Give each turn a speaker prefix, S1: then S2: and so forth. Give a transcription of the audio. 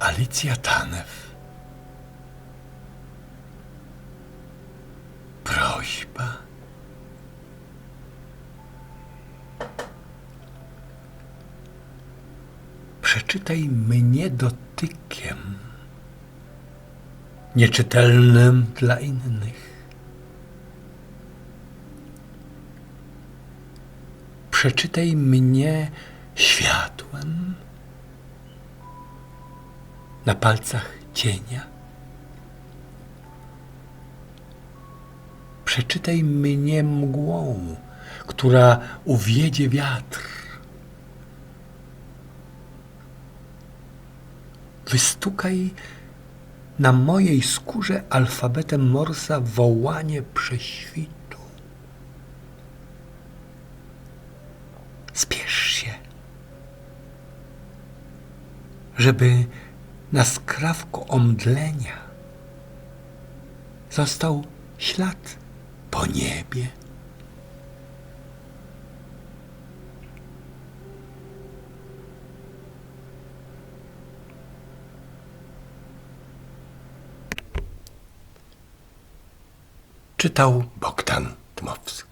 S1: Alicja Tanew. Prośba. Przeczytaj mnie dotykiem, nieczytelnym dla innych. Przeczytaj mnie światłem na palcach cienia. Przeczytaj mnie mgłą, która uwiedzie wiatr. Wystukaj na mojej skórze alfabetem Morsa wołanie prześwitu. Spiesz się, żeby na skrawku omdlenia został ślad po niebie. Czytał Bogdan Dmowski.